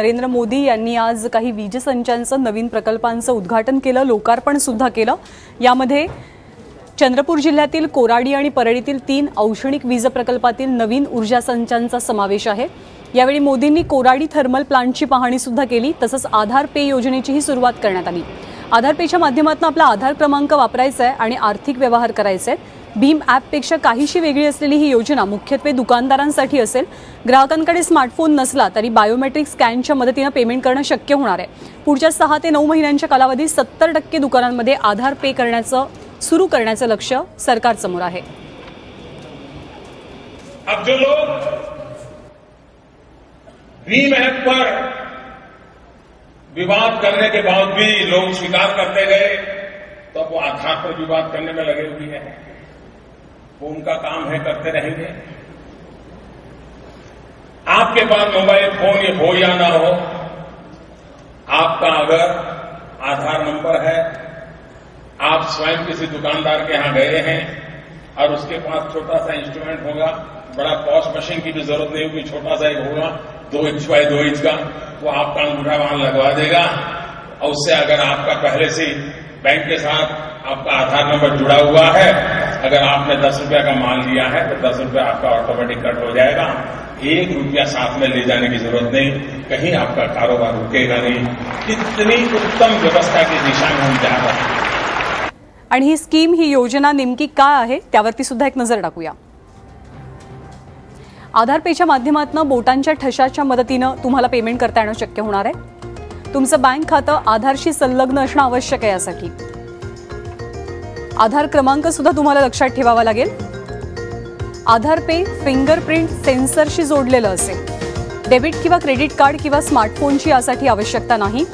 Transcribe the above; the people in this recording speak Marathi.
नरेंद्र मोदी यांनी आज काही वीज संचांचं नवीन प्रकल्पांचं उद्घाटन केलं लोकार्पण सुद्धा केलं. यामध्ये चंद्रपूर जिल्ह्यातील कोराडी आणि परळीतील तीन औष्णिक वीज प्रकल्पातील नवीन ऊर्जा संचांचा समावेश आहे. यावेळी मोदींनी कोराडी थर्मल प्लांटची पाहणी सुद्धा केली तसंच आधार पे योजनेचीही सुरुवात करण्यात आली. आधार पेच्या माध्यमातून आपला आधार क्रमांक वापरायचा आहे आणि आर्थिक व्यवहार करायचे आहेत भीम ॲपपेक्षा काहीशी वेगळी असलेली ही योजना मुख्यत्वे दुकानदारांसाठी असेल. ग्राहकांकडे स्मार्टफोन नसला तरी बायोमेट्रिक स्कॅनच्या मदतीनं पेमेंट करणं शक्य होणार आहे. पुढच्या सहा ते नऊ महिन्यांच्या कालावधीत सत्तर टक्के दुकानांमध्ये आधार पे करण्याचं सुरू करण्याचं लक्ष सरकारसमोर आहे. अब जो लोग भीम ऐप पर विवाद करने के बाद भी लोग स्वीकार करते गए तो अब वो आधार पर विवाद करने में लगे हुए हैं। वो उनका काम है, करते रहेंगे। आपके पास मोबाइल फ़ोन ये हो या ना हो, आपका अगर आधार नंबर है, आप स्वयं किसी दुकानदार के यहाँ गए हैं और उसके पास छोटा सा इंस्ट्रूमेंट होगा, बड़ा पॉश मशीन की भी ज़रूरत नहीं होगी, छोटा सा एक होगा, दो इंच बाय दो इंच का, वो आपका अंगूठा वहाँ लगवा देगा। और उससे अगर आपका पहले से बैंक के साथ आपका आधार नंबर जुड़ा हुआ है अगर आपने दस रुपया का माल लिया है तो दस रुपया आपका ऑटोमेटिक कट हो जाएगा। एक रुपया साथ में ले जाने की जरूरत नहीं। कहीं आपका कारोबार रुकेगा नहीं। इतनी उत्तम व्यवस्था की दिशा में हम जा रहे हैं। आणि ही स्कीम ही योजना नेमकी काय आहे त्यावरती सुद्धा एक नजर टाकूया. आधार पेच्या माध्यमातून बोटांच्या ठशाच्या मदतीनं तुम्हाला पेमेंट करता येणं शक्य होणार आहे. तुमचं बँक खातं आधारशी संलग्न असणं आवश्यक आहे यासाठी. आधार क्रमांक सुद्धा तुम्हाला लक्षात ठेवावा लागेल. आधार पे फिंगरप्रिंट सेन्सरशी जोडलेलं असेल. डेबिट किंवा क्रेडिट कार्ड किंवा स्मार्टफोनची यासाठी आवश्यकता नाही.